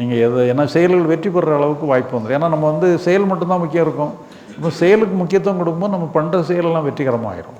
நீங்கள் எது ஏன்னா செயல்கள் வெற்றி பெறுற அளவுக்கு வாய்ப்பு வந்துடும் ஏன்னா நம்ம வந்து செயல் மட்டும்தான் முக்கியம் இருக்கும். இப்போ செயலுக்கு முக்கியத்துவம் கொடுக்கும்போது நம்ம பண்ணுற செயலெல்லாம் வெற்றிகரமாயிரும்.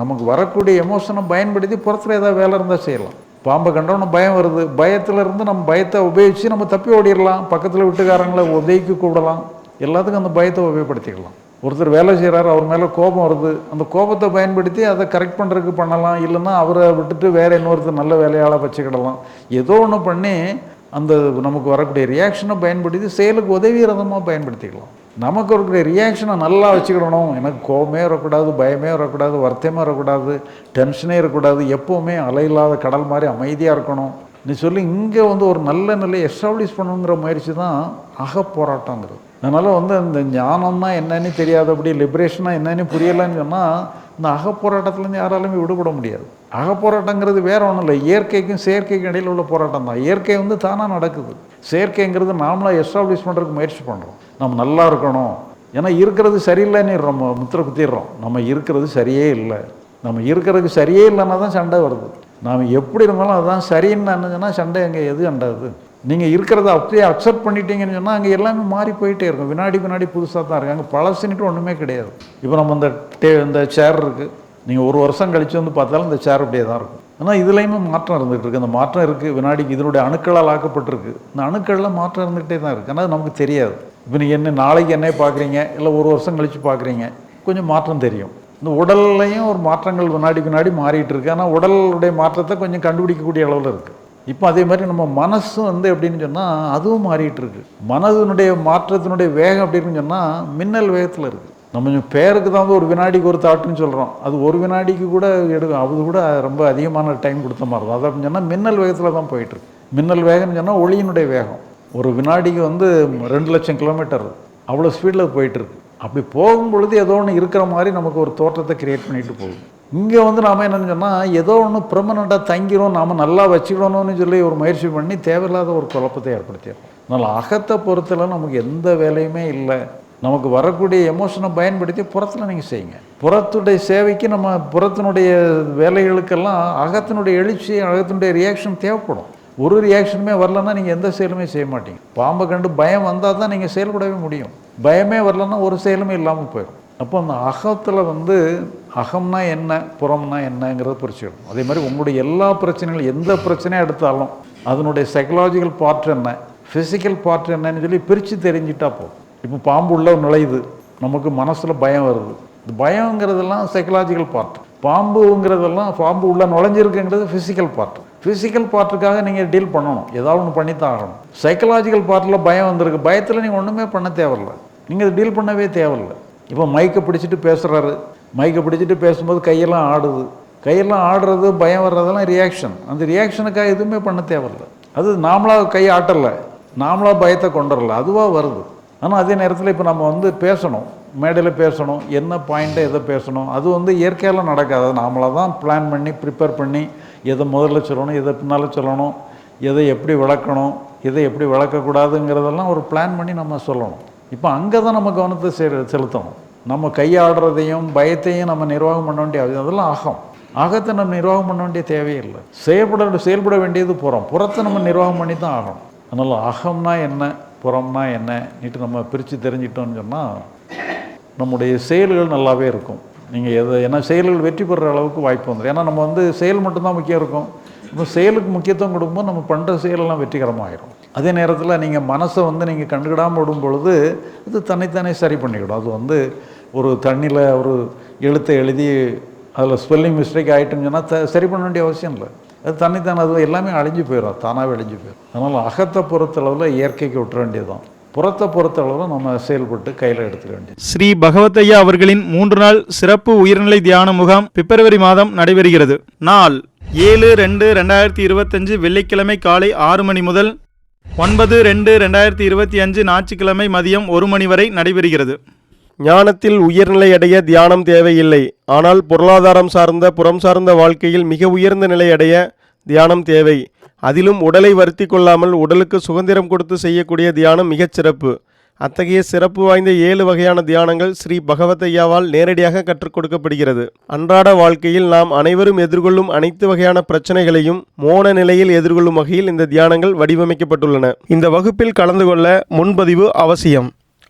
நமக்கு வரக்கூடிய எமோஷனை பயன்படுத்தி புறத்தில் ஏதாவது வேலை இருந்தால் செய்யலாம். பாம்பை கண்டவொன்னே பயம் வருது. பயத்தில் இருந்து நம்ம பயத்தை உபயோகித்து நம்ம தப்பி ஓடிடலாம். பக்கத்தில் வீட்டுக்காரங்களை உதவிக்கு கூடலாம் எல்லாத்துக்கும் அந்த பயத்தை உபயோகப்படுத்திக்கலாம். ஒருத்தர் வேலை செய்கிறாரு அவர் மேலே கோபம் வருது. அந்த கோபத்தை பயன்படுத்தி அதை கரெக்ட் பண்ணுறதுக்கு பண்ணலாம். இல்லைன்னா அவரை விட்டுட்டு வேறு இன்னொருத்தர் நல்ல வேலையால் வச்சுக்கிடலாம். ஏதோ ஒன்று பண்ணி அந்த நமக்கு வரக்கூடிய ரியாக்ஷனை பயன்படுத்தி செயலுக்கு உதவிரதமாக பயன்படுத்திக்கலாம். நமக்கு இருக்கக்கூடிய ரியாக்ஷனை நல்லா வச்சுக்கிடணும். எனக்கு கோபமே வரக்கூடாது பயமே வரக்கூடாது வருத்தமே வரக்கூடாது டென்ஷனே இருக்கக்கூடாது. எப்போவுமே அலையில்லாத கடல் மாதிரி அமைதியாக இருக்கணும். நீ சொல்லி இங்கே வந்து ஒரு நல்ல நிலையை எஸ்டாப்ளிஷ் பண்ணுங்கிற முயற்சி தான் அக போராட்டங்கிறது. அதனால் வந்து அந்த ஞானம்னா என்னன்னு தெரியாதபடி லிபரேஷனா என்னன்னு புரியலைன்னு சொன்னால் இந்த அக போராட்டத்துலேருந்து யாராலுமே விடுபட முடியாது. அகப்போராட்டங்கிறது வேற ஒன்றும் இல்லை. இயற்கைக்கும் செயற்கைக்கும் இடையில் உள்ள போராட்டம் தான். இயற்கை வந்து தானாக நடக்குது. செயற்கைங்கிறது நாமளாக எஸ்டாப்ளிஷ் பண்ணுறதுக்கு முயற்சி பண்ணுறோம் நம்ம நல்லா இருக்கணும். ஏன்னா இருக்கிறது சரியில்லைன்னு நம்ம முத்திர குத்திடுறோம். நம்ம இருக்கிறது சரியே இல்லை. நம்ம இருக்கிறதுக்கு சரியே இல்லைன்னா தான் சண்டை வருது. நாம் எப்படி இருந்தாலும் அதுதான் சரின்னு சொன்னால் சண்டை அங்கே எது அண்டாது. நீங்கள் இருக்கிறத அப்படியே அக்செப்ட் பண்ணிட்டீங்கன்னு சொன்னால் அங்கே எல்லாமே மாறி போயிட்டே இருக்கும். வினாடி வினாடி புதுசாக தான் இருக்குது அங்கே பழசுன்னுட்டு ஒன்றுமே கிடையாது. இப்போ நம்ம இந்த டே இந்த சேர் இருக்குது நீங்கள் ஒரு வருஷம் கழித்து வந்து பார்த்தாலும் இந்த சேர் அப்படியே தான் இருக்கும். ஆனால் இதுலேயுமே மாற்றம் இருந்துகிட்டு இருக்குது அந்த மாற்றம் இருக்குது வினாடிக்கு இதனுடைய அணுக்களால் ஆக்கப்பட்டிருக்கு. இந்த அணுக்களில் மாற்றம் இருந்துகிட்டே தான் இருக்குது ஆனால் நமக்கு தெரியாது. இப்போ நீங்கள் என்ன நாளைக்கு என்ன பார்க்குறீங்க? இல்லை ஒரு வருஷம் கழித்து பார்க்குறீங்க? கொஞ்சம் மாற்றம் தெரியும். இந்த உடல்லையும் ஒரு மாற்றங்கள் வினாடி வினாடி மாறிட்டு இருக்கு. ஆனால் உடலுடைய மாற்றத்தை கொஞ்சம் கண்டுபிடிக்கக்கூடிய அளவில் இருக்குது இப்போ அதே மாதிரி நம்ம மனசும் வந்து எப்படின்னு சொன்னால் அதுவும் மாறிட்டு இருக்கு. மனதினுடைய மாற்றத்தினுடைய வேகம் அப்படின்னு சொன்னால் மின்னல் வேகத்தில் இருக்குது நம்ம கொஞ்சம் பேருக்கு தான் வந்து ஒரு வினாடிக்கு ஒரு தாட்டுன்னு சொல்கிறோம் அது ஒரு வினாடிக்கு கூட எடுக்கும். அது கூட ரொம்ப அதிகமான டைம் கொடுத்த மாதிரி தான் அது அப்படின்னு சொன்னால் மின்னல் வேகத்தில் தான் போயிட்டுருக்கு மின்னல் வேகம்னு சொன்னால் ஒளியினுடைய வேகம். ஒரு வினாடிக்கு வந்து ரெண்டு லட்சம் கிலோமீட்டர். அவ்வளோ ஸ்பீடில் போயிட்டுருக்கு அப்படி போகும் பொழுது ஏதோ ஒன்று இருக்கிற மாதிரி நமக்கு ஒரு தோற்றத்தை கிரியேட் பண்ணிட்டு போகுது இங்கே வந்து நாம் என்னன்னு சொன்னால் ஏதோ ஒன்று பெர்மனண்ட்டாக தங்கிரும் நாம் நல்லா வச்சுக்கணும்னு சொல்லி ஒரு முயற்சி பண்ணி தேவையில்லாத ஒரு குழப்பத்தை ஏற்படுத்திடுறோம் அதனால் அகத்தை பொறுத்தில் நமக்கு எந்த வேலையுமே இல்லை. நமக்கு வரக்கூடிய எமோஷனை பயன்படுத்தி புறத்தில் நீங்கள் செய்யுங்க. புறத்துடைய சேவைக்கு நம்ம புறத்தினுடைய வேலைகளுக்கெல்லாம் அகத்தினுடைய எழுச்சி அகத்தினுடைய ரியாக்ஷன் தேவைப்படும். ஒரு ரியாக்ஷனுமே வரலன்னா நீங்கள் எந்த செயலுமே செய்ய மாட்டீங்க. பாம்பை கண்டு பயம் வந்தால் தான் நீங்கள் செயல்படவே முடியும். பயமே வரலன்னா ஒரு செயலுமே இல்லாமல் போயிடும். அப்போ அந்த அகத்தில் வந்து அகம்னா என்ன புறம்னா என்னங்கிறத புரிச்சுக்கணும் அதே மாதிரி உங்களுடைய எல்லா பிரச்சனைகளும் எந்த பிரச்சனையும் எடுத்தாலும் அதனுடைய சைக்கலாஜிக்கல் பார்ட் என்ன ஃபிசிக்கல் பார்ட் என்னன்னு சொல்லி பிரித்து தெரிஞ்சிட்டா போதும். இப்போ பாம்பு உள்ள நுழையுது நமக்கு மனசில் பயம் வருது. இந்த பயங்கிறதெல்லாம் சைக்கலாஜிக்கல் பார்ட் பாம்புங்கிறதெல்லாம் பாம்பு உள்ள நுழைஞ்சிருக்குங்கிறது ஃபிசிக்கல் பார்ட் ஃபிசிக்கல் பார்ட்டுக்காக நீங்கள் டீல் பண்ணணும். ஏதாவது ஒன்று பண்ணி தான் ஆகணும் சைக்கலாஜிக்கல் பார்ட்டில் பயம் வந்திருக்கு. பயத்தில் நீங்கள் ஒன்றுமே பண்ண தேவையில்லை. நீங்கள் அதை டீல் பண்ணவே தேவையில்லை. இப்போ மைக்கை பிடிச்சிட்டு பேசுகிறாரு மைக்கை பிடிச்சிட்டு பேசும்போது கையெல்லாம் ஆடுது. கையெல்லாம் ஆடுறது பயம் வர்றதெல்லாம் ரியாக்ஷன் அந்த ரியாக்ஷனுக்காக எதுவுமே பண்ண தேவையில்லை. அது நாமளாக கை ஆட்டலை. நாமளாக பயத்தை கொண்டு வரல அதுவாக வருது. ஆனால் அதே நேரத்தில் இப்போ நம்ம வந்து பேசணும். மேடையில் பேசணும். என்ன பாயிண்ட்டை எதை பேசணும்? அது வந்து இயற்கையால் நடக்காது. நாமளாக தான் பிளான் பண்ணி ப்ரிப்பேர் பண்ணி எதை முதல்ல சொல்லணும் எதை பின்னால் சொல்லணும் எதை எப்படி விளக்கணும் இதை எப்படி விளக்கக்கூடாதுங்கிறதெல்லாம் ஒரு பிளான் பண்ணி நம்ம சொல்லணும். இப்போ அங்கே தான் நம்ம கவனத்தை செ செலுத்தணும். நம்ம கையாடுறதையும் பயத்தையும் நம்ம நிர்வாகம் பண்ண வேண்டிய அதெல்லாம் அகம். ஆகத்தை நம்ம நிர்வாகம் பண்ண வேண்டிய தேவையில்லை செயல்பட செயல்பட வேண்டியது புறம். புறத்தை நம்ம நிர்வாகம் பண்ணி தான் ஆகணும். அதனால் அகம்னா என்ன புறம்னா என்ன நீட்டு நம்ம பிரித்து தெரிஞ்சிட்டோம்னு சொன்னால் நம்முடைய செயல்கள் நல்லாவே இருக்கும். நீங்கள் எதை ஏன்னா செயல்கள் வெற்றி பெறுற அளவுக்கு வாய்ப்பு வந்துடும் ஏன்னா நம்ம வந்து செயல் மட்டும்தான் முக்கியம் இருக்கும். இப்போ செயலுக்கு முக்கியத்துவம் கொடுக்கும்போது நம்ம பண்ணுற செயலெல்லாம் வெற்றிகரமாகிடும் அதே நேரத்தில் நீங்கள் மனசை வந்து நீங்கள் கண்டுக்கிடாமல் விடும் பொழுது அது தன்னைத்தானே சரி பண்ணிக்கிடும். அது வந்து ஒரு தண்ணியில் ஒரு எழுத்தை எழுதி அதில் ஸ்பெல்லிங் மிஸ்டேக் ஆகிட்டுன்னு சொன்னால் த சரி பண்ண வேண்டிய அவசியம் இல்லை. அது தன்னைத்தானே அது எல்லாமே அழிஞ்சு போயிடும் தானாகவே அழிஞ்சு போயிடும் அதனால் அகத்தை பொறுத்தளவில் இயற்கைக்கு விட்டுற வேண்டியதுதான். புறத்தை பொறுத்தளவு நம்ம செயல்பட்டு கையில் எடுத்துக்க வேண்டியது. ஸ்ரீ பகவத்தையா அவர்களின் மூன்று நாள் சிறப்பு உயர்நிலை தியான முகாம் பிப்ரவரி மாதம் நடைபெறுகிறது. நாள் ஏழு ரெண்டு ரெண்டாயிரத்தி இருபத்தஞ்சு வெள்ளிக்கிழமை காலை ஆறு மணி முதல் ஒன்பது ரெண்டு ரெண்டாயிரத்தி இருபத்தி அஞ்சு ஞாயிற்றுக்கிழமை மதியம் ஒரு மணி வரை நடைபெறுகிறது. ஞானத்தில் உயர்நிலை அடைய தியானம் தேவையில்லை. ஆனால் பொருளாதாரம் சார்ந்த புறம் சார்ந்த வாழ்க்கையில் மிக உயர்ந்த நிலை அடைய தியானம் தேவை. அதிலும் உடலை வருத்தி கொள்ளாமல் உடலுக்கு சுதந்திரம் கொடுத்து செய்யக்கூடிய தியானம் மிகச் சிறப்பு. அத்தகைய சிறப்பு வாய்ந்த ஏழு வகையான தியானங்கள் ஸ்ரீ பகவத் ஐயாவால் நேரடியாக கற்றுக் கொடுக்கப்படுகிறது. அன்றாட வாழ்க்கையில் நாம் அனைவரும் எதிர்கொள்ளும் அனைத்து வகையான பிரச்சனைகளையும் மோன நிலையில் எதிர்கொள்ளும் வகையில் இந்த தியானங்கள் வடிவமைக்கப்பட்டுள்ளன. இந்த வகுப்பில் கலந்து கொள்ள முன்பதிவு அவசியம்.